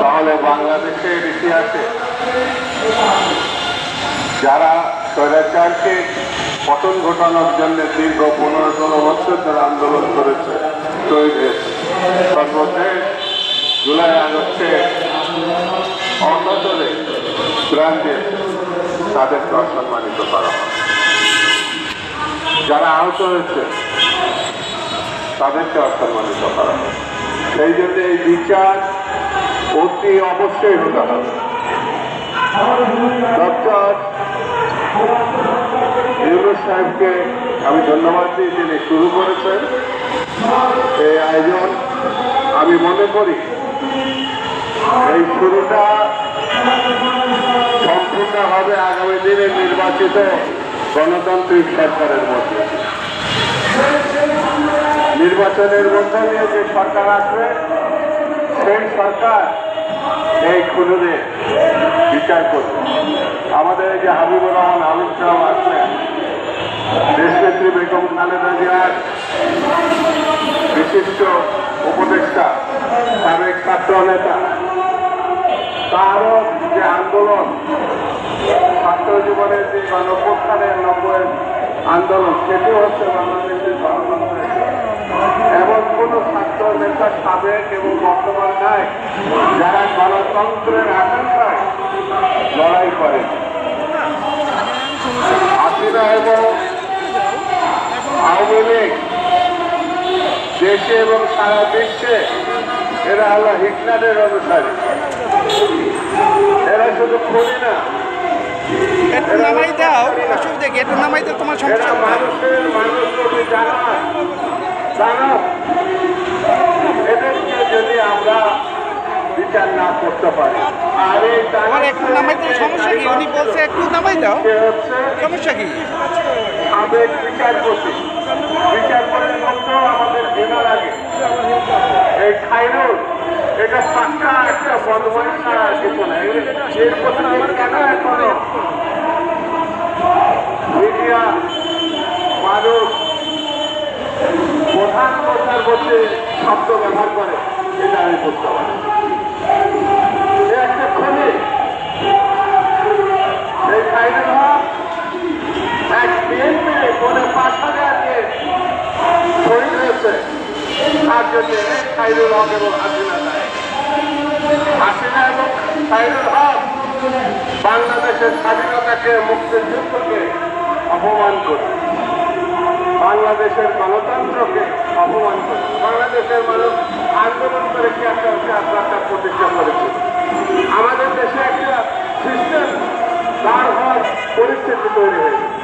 তাহলে বাংলাদেশের ইতিহাসে যারা স্বৈরাচারকে পতন ঘটানোর জন্য দীর্ঘ পনেরো ষোলো বছর ধরে আন্দোলন করেছে শহীদ হয়েছে। জুলাই আগস্টে অন্তরে প্রাণ দিয়েছে তাদেরকে অসম্মানিত করা যারা আহত হয়েছে, তাদেরকে অসম্মানিত করা হয়। সেই জন্য এই বিচার অতি অবশ্যই হতে হবে। সাহেবকে আমি ধন্যবাদ দিই তিনি শুরু করেছেন। এই আয়োজন। আমি মনে করি এই শুরুটা সম্পূর্ণভাবে আগামী দিনে নির্বাচিত গণতান্ত্রিক সরকারের মধ্যে। নির্বাচনের মধ্যে দিয়ে যে সরকার আসবে সরকার, এই খুনুদের বিচার করবে আমাদের যে হাবিবুর রহমান, হাবিব সাহেব আসবেন দেশনেত্রী বেগম খালেদা জিয়ার বিশিষ্ট উপদেষ্টা, সাবেক ছাত্র নেতা। তারও যে আন্দোলন, ছাত্র জীবনের যে গণপ্রস্থানের নব্বই আন্দোলন সেটি হচ্ছে বাংলাদেশের গণতন্ত্রের এমন কোন ছাত্র নেতা সাবেক এবং বর্তমান নাই যারা গণতন্ত্রের আকাঙ্ক্ষায় লড়াই করে হাসিনা এবং আওয়ামী লীগ দেশে এবং সারা বিশ্বে এরা হলো হিটলারের অনুসারী। এরা শুধু খুনি না। একটু নামাই দাও অসুবিধা কি? একটু নামাই দাও তোমার সমস্যা। মানুষের মানুষ যদি জানা জানা এদেরকে যদি আমরা বিচার না করতে পারি আর এই আমার একটু নামাই দাও, সমস্যা কি? উনি বলছে একটু নামাই দাও। সমস্যা কি? আমাদের এই খাইরুল, এটা পাক্কা একটা বদমাইশ কিছু না এর প্রতি কেন এখনও মধ্যে শব্দ ব্যবহার করে, এটা আমি বুঝতে পারি একটা খনি। খাইরুল হক এক খাইরুল হক এবং হাসিনা এবং হক বাংলাদেশের স্বাধীনতাকে মুক্তিযুদ্ধকে অপমান করে। বাংলাদেশের গণতন্ত্রকে অপমান করে বাংলাদেশের মানুষ আন্দোলন করে কি একটা একটা প্রতিষ্ঠা করেছিল আমাদের দেশে